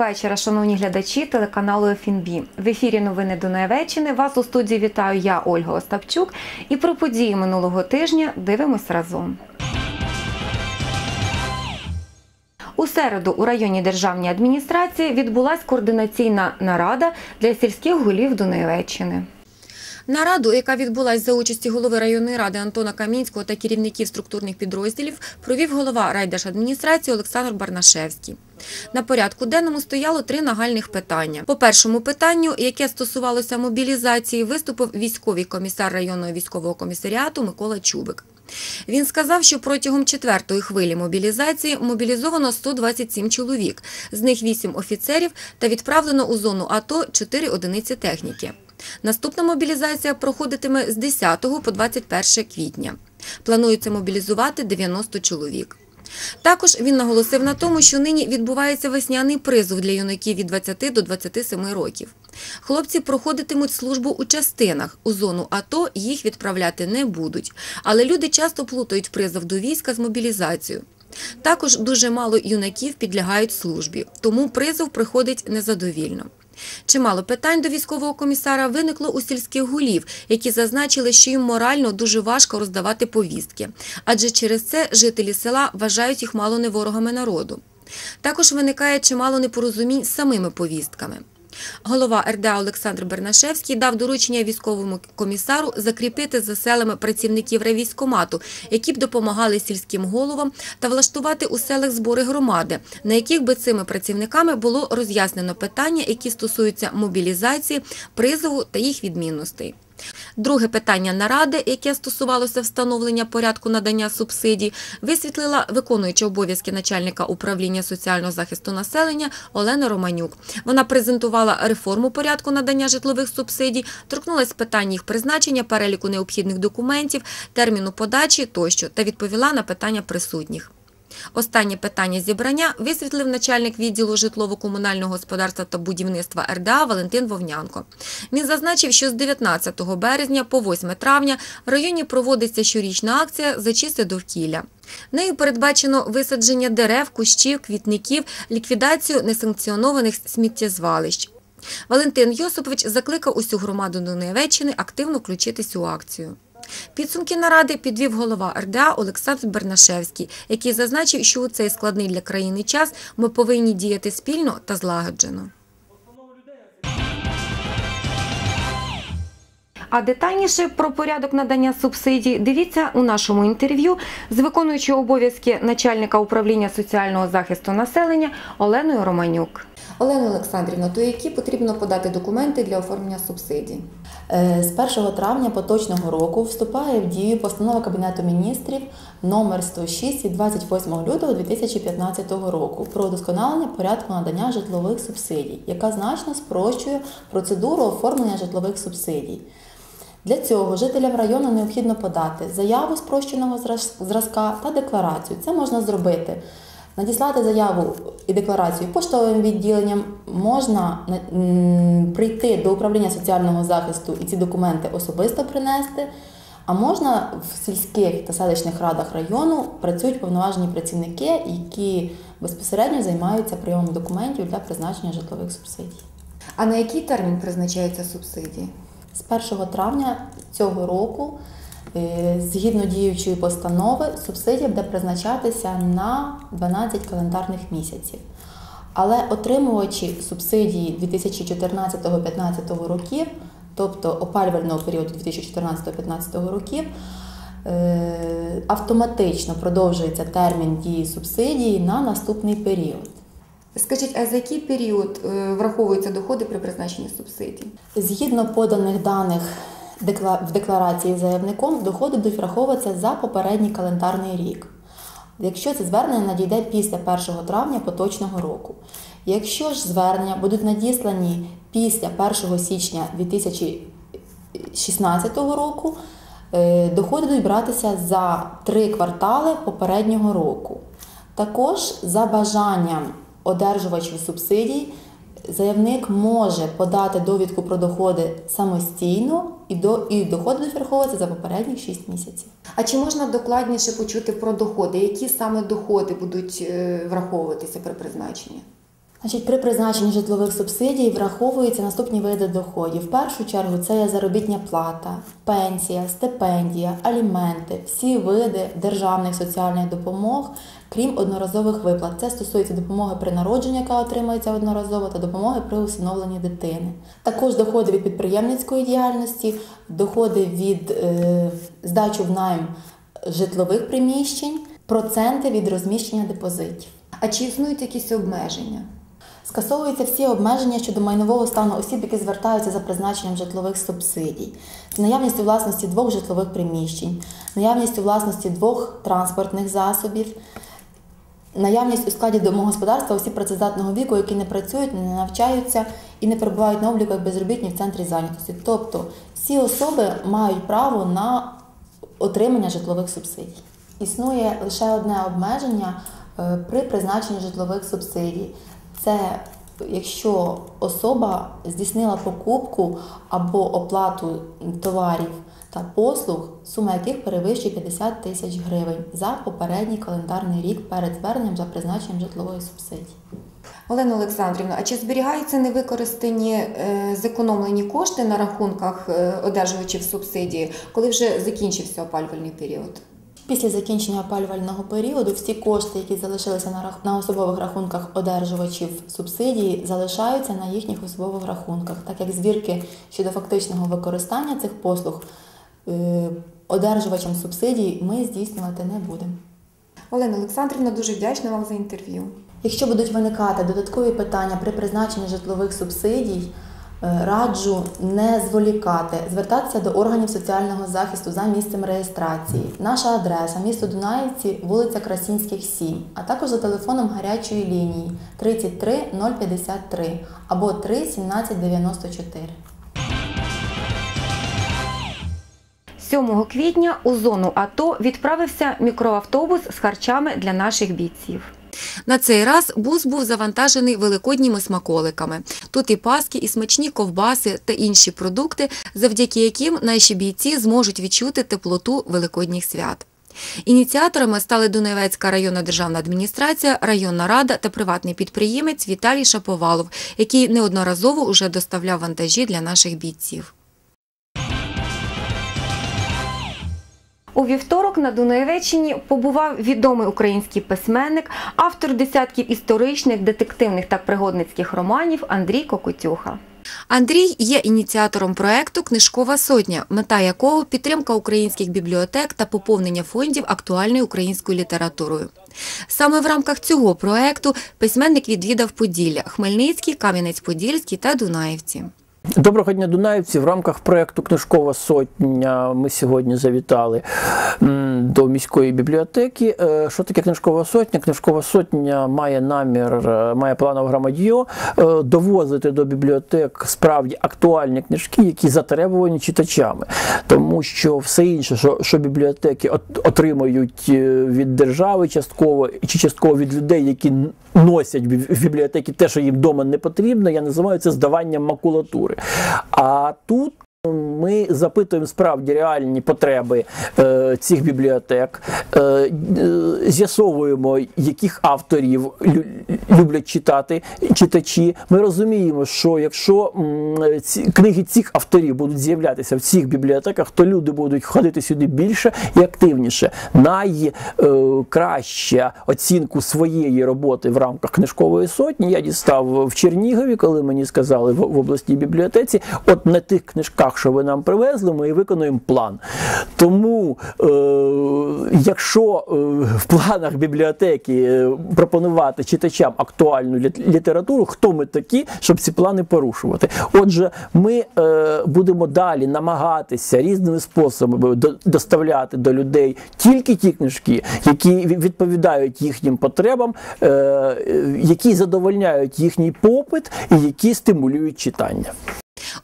вечора, шановні глядачі телеканалу ФНБ. В ефірі новини Дунаєвеччини. Вас у студії вітаю я, Ольга Остапчук. І про події минулого тижня дивимось разом. У середу у районній державній адміністрації відбулася координаційна нарада для сільських голів Дунаєвеччини. Нараду, яка відбулася за участі голови районної ради Антона Камінського та керівників структурних підрозділів, провів голова райдержадміністрації Олександр Барнашевський. На порядку денному стояло три нагальних питання. По першому питанню, яке стосувалося мобілізації, виступив військовий комісар районного військового комісаріату Микола Чубик. Він сказав, що протягом четвертої хвилі мобілізації мобілізовано 127 чоловік, з них 8 офіцерів та відправлено у зону АТО 4 одиниці техніки. Наступна мобілізація проходитиме з 10 по 21 квітня. Планується мобілізувати 90 чоловік. Також він наголосив на тому, що нині відбувається весняний призов для юнаків від 20 до 27 років. Хлопці проходитимуть службу у частинах. У зону АТО їх відправляти не будуть. Але люди часто плутають призов до війська з мобілізацією. Також дуже мало юнаків підлягають службі, тому призов приходить незадовільно. Чимало питань до військового комісара виникло у сільських гулів, які зазначили, що їм морально дуже важко роздавати повістки, адже через це жителі села вважають їх мало не ворогами народу. Також виникає чимало непорозумінь з самими повістками. Голова РДА Олександр Бернашевський дав доручення військовому комісару закріпити за селами працівників ревійськомату, які б допомагали сільським головам та влаштувати у селах збори громади, на яких би цими працівниками було роз'яснено питання, які стосуються мобілізації, призову та їх відмінностей. Друге питання наради, яке стосувалося встановлення порядку надання субсидій, висвітлила виконуюча обов'язки начальника управління соціального захисту населення Олена Романюк. Вона презентувала реформу порядку надання житлових субсидій, торкнулася питань їх призначення, переліку необхідних документів, терміну подачі тощо та відповіла на питання присутніх. Останнє питання зібрання висвітлив начальник відділу житлово-комунального господарства та будівництва РДА Валентин Вовнянко. Він зазначив, що з 19 березня по 8 травня в районі проводиться щорічна акція «Зачисти довкілля». Нею передбачено висадження дерев, кущів, квітників, ліквідацію несанкціонованих сміттєзвалищ. Валентин Йосипович закликав усю громаду Донеччини активно включитись у акцію. Підсумки наради підвів голова РДА Олександр Бернашевський, який зазначив, що у цей складний для країни час ми повинні діяти спільно та злагоджено. А детальніше про порядок надання субсидій дивіться у нашому інтерв'ю з виконуючою обов'язки начальника управління соціального захисту населення Оленою Романюк. Олена Олександрівна, то які потрібно подати документи для оформлення субсидій? Е, З 1 травня поточного року вступає в дію постанова Кабінету міністрів номер 106 від 28 лютого 2015 року про удосконалення порядку надання житлових субсидій, яка значно спрощує процедуру оформлення житлових субсидій. Для цього жителям району необхідно подати заяву спрощеного зразка та декларацію. Це можна зробити. Надіслати заяву і декларацію поштовим відділенням, можна прийти до управління соціального захисту і ці документи особисто принести. А можна в сільських та селищних радах району працюють повноважені працівники, які безпосередньо займаються прийомом документів для призначення житлових субсидій. А на який термін призначаються субсидії? З 1 травня цього року, е, згідно діючої постанови, субсидія буде призначатися на 12 календарних місяців. Але отримувачі субсидії 2014-2015 років, тобто опалювального періоду 2014-2015 років, е, автоматично продовжується термін дії субсидії на наступний період. Скажіть, а за який період е, враховуються доходи при призначенні субсидій? Згідно поданих даних в декларації заявником, доходи будуть враховуватися за попередній календарний рік. Якщо це звернення надійде після 1 травня поточного року. Якщо ж звернення будуть надіслані після 1 січня 2016 року, е, доходи будуть братися за три квартали попереднього року. Також за бажанням одержувачів субсидій заявник може подати довідку про доходи самостійно і, до, і доходи враховуватися за попередніх 6 місяців. А чи можна докладніше почути про доходи? Які саме доходи будуть е, враховуватися при призначенні? Значить, при призначенні житлових субсидій враховуються наступні види доходів. В першу чергу це є заробітня плата, пенсія, стипендія, аліменти, всі види державних соціальних допомог, крім одноразових виплат. Це стосується допомоги при народженні, яка отримується одноразово, та допомоги при усиновленні дитини. Також доходи від підприємницької діяльності, доходи від е, здачі в найм житлових приміщень, проценти від розміщення депозитів. А чи існують якісь обмеження? Скасовуються всі обмеження щодо майнового стану осіб, які звертаються за призначенням житлових субсидій, з наявністю власності двох житлових приміщень, наявністю власності двох транспортних засобів, наявність у складі домогосподарства осіб працездатного віку, які не працюють, не навчаються і не перебувають на обліку як безробітні в центрі зайнятості. Тобто всі особи мають право на отримання житлових субсидій. Існує лише одне обмеження е, при призначенні житлових субсидій. Це якщо особа здійснила покупку або оплату товарів та послуг, сума яких перевищує 50 тисяч гривень за попередній календарний рік перед зверненням за призначенням житлової субсидії. Олена Олександрівна, а чи зберігаються невикористані е, зекономлені кошти на рахунках е, одержувачів субсидії, коли вже закінчився опалювальний період? Після закінчення опалювального періоду всі кошти, які залишилися на, рах... на особових рахунках одержувачів субсидії, залишаються на їхніх особових рахунках, так як звірки щодо фактичного використання цих послуг е... одержувачам субсидій ми здійснювати не будемо. Олена Олександрівна, дуже вдячна вам за інтерв'ю. Якщо будуть виникати додаткові питання при призначенні житлових субсидій, раджу не зволікати, звертатися до органів соціального захисту за місцем реєстрації. Наша адреса місто Дунаївці, вулиця Красінських, 7, а також за телефоном гарячої лінії 33 053 або 3 17 94. 7 квітня у зону АТО відправився мікроавтобус з харчами для наших бійців. На цей раз бус був завантажений великодніми смаколиками. Тут і паски, і смачні ковбаси та інші продукти, завдяки яким наші бійці зможуть відчути теплоту великодніх свят. Ініціаторами стали Дунаєвецька районна державна адміністрація, районна рада та приватний підприємець Віталій Шаповалов, який неодноразово уже доставляв вантажі для наших бійців. У вівторок на Дунаєвеччині побував відомий український письменник, автор десятків історичних, детективних та пригодницьких романів Андрій Кокотюха. Андрій є ініціатором проекту Книжкова сотня, мета якого підтримка українських бібліотек та поповнення фондів актуальною українською літературою. Саме в рамках цього проекту письменник відвідав Поділля, Хмельницький, Кам'янець-Подільський та Дунаївці. Доброго дня, Дунаївці. В рамках проєкту Книжкова сотня ми сьогодні завітали до міської бібліотеки. Е, Що таке книжкова сотня? Книжкова сотня має намір, е, має планове громадьо е, довозити до бібліотек справді актуальні книжки, які затребувані читачами. Тому що все інше, що, що бібліотеки от- отримують від держави частково чи частково від людей, які носять в бібліотеки те, що їм вдома не потрібно, я називаю це здаванням макулатури. А тут ми запитуємо справді реальні потреби е, цих бібліотек, е, е, з'ясовуємо, яких авторів лю- люблять читати читачі. Ми розуміємо, що якщо м, ці книги цих авторів будуть з'являтися в цих бібліотеках, то люди будуть ходити сюди більше і активніше. Найкраща оцінку своєї роботи в рамках книжкової сотні я дістав в Чернігові, коли мені сказали в, в обласній бібліотеці, от на тих книжках, що ви нам привезли, ми і виконуємо план. Тому, е, якщо е, в планах бібліотеки е, пропонувати читачам актуальну літературу, хто ми такі, щоб ці плани порушувати? Отже, ми е, будемо далі намагатися різними способами доставляти до людей тільки ті книжки, які відповідають їхнім потребам, е, е, які задовольняють їхній попит і які стимулюють читання.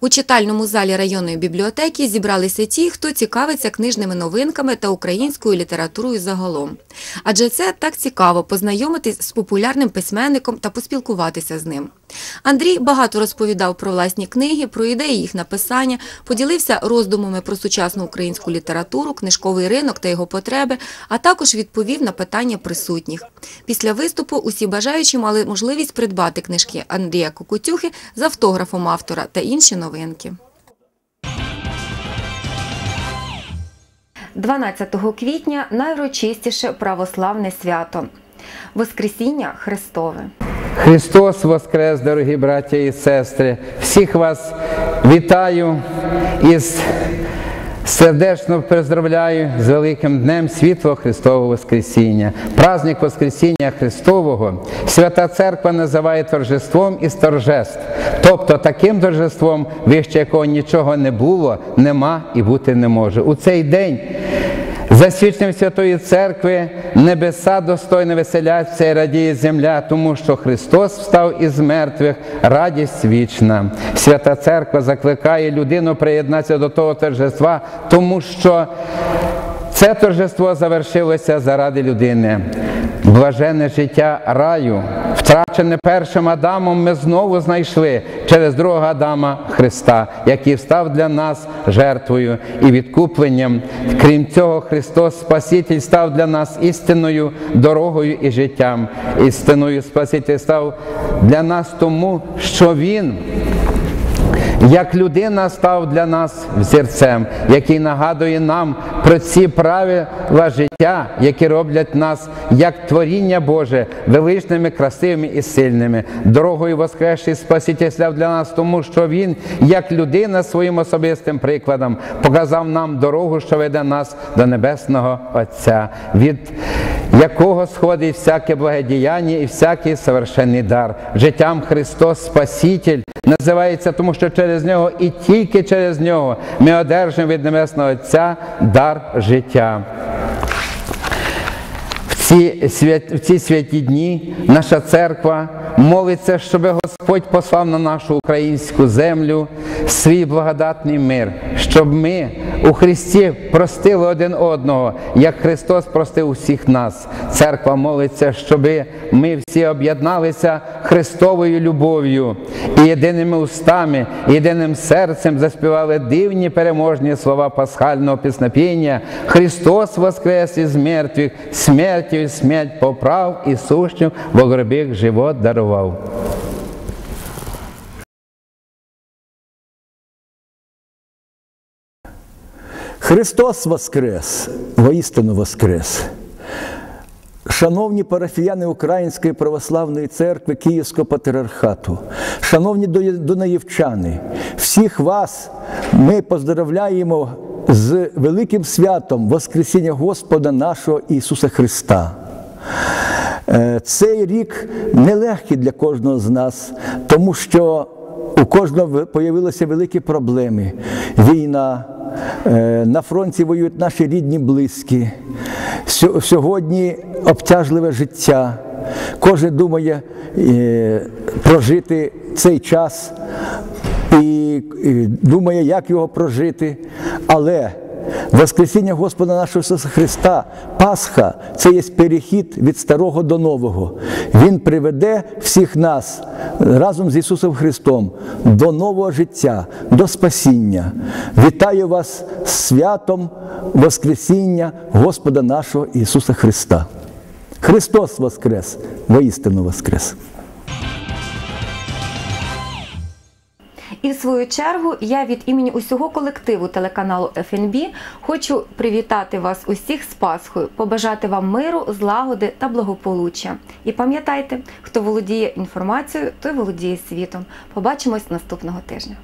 У читальному залі районної бібліотеки зібралися ті, хто цікавиться книжними новинками та українською літературою загалом. Адже це так цікаво познайомитись з популярним письменником та поспілкуватися з ним. Андрій багато розповідав про власні книги, про ідеї їх написання, поділився роздумами про сучасну українську літературу, книжковий ринок та його потреби, а також відповів на питання присутніх. Після виступу усі бажаючі мали можливість придбати книжки Андрія Кукутюхи з автографом автора та інші новинки. 12 квітня найурочистіше православне свято Воскресіння Христове. Христос Воскрес, дорогі браття і сестри! Всіх вас вітаю із сердечно поздравляю з великим днем світлого Христового Воскресіння. Праздник Воскресіння Христового Свята Церква називає торжеством із торжеств, тобто таким торжеством, вище якого нічого не було, нема і бути не може. У цей день за свідченням Святої Церкви небеса достойно веселяться і радіє земля, тому що Христос встав із мертвих, радість вічна. Свята Церква закликає людину приєднатися до того торжества, тому що це торжество завершилося заради людини. Блаженне життя раю, втрачене першим Адамом, ми знову знайшли через другого Адама Христа, який став для нас жертвою і відкупленням. Крім цього, Христос Спаситель став для нас істинною дорогою і життям. Істиною Спаситель став для нас тому, що Він як людина став для нас взірцем, який нагадує нам про ці правила життя, які роблять нас як творіння Боже, величними, красивими і сильними. Дорогою воскресший Спаситель став для нас, тому що Він, як людина, своїм особистим прикладом показав нам дорогу, що веде нас до Небесного Отця, від якого сходить всяке благодіяння і всякий совершенний дар. Життям Христос Спаситель називається, тому що через нього і тільки через нього ми одержимо від Небесного Отця дар життя. Ці, свят, в ці святі дні наша церква молиться, щоб Господь послав на нашу українську землю свій благодатний мир, щоб ми у Христі простили один одного, як Христос простив усіх нас. Церква молиться, щоб ми всі об'єдналися Христовою любов'ю і єдиними устами, єдиним серцем заспівали дивні переможні слова пасхального піснопіння Христос воскрес із мертвих, смертю і смерть поправ і сущим в гробіх живот дарував. Христос Воскрес! Воістину Воскрес! Шановні парафіяни Української православної церкви Київського патріархату, шановні донаївчани, всіх вас ми поздравляємо з великим святом Воскресіння Господа нашого Ісуса Христа. Е, Цей рік нелегкий для кожного з нас, тому що у кожного появилися великі проблеми. Війна, на фронті воюють наші рідні, близькі. Сьогодні обтяжливе життя. Кожен думає е, прожити цей час і думає, як його прожити. Але Воскресіння Господа нашого Ісуса Христа, Пасха це є перехід від старого до нового. Він приведе всіх нас разом з Ісусом Христом до нового життя, до спасіння. Вітаю вас святом Воскресіння Господа нашого Ісуса Христа. Христос Воскрес! Воістину Воскрес! І в свою чергу я від імені усього колективу телеканалу ФНБ хочу привітати вас усіх з Пасхою, побажати вам миру, злагоди та благополуччя. І пам'ятайте, хто володіє інформацією, той володіє світом. Побачимось наступного тижня.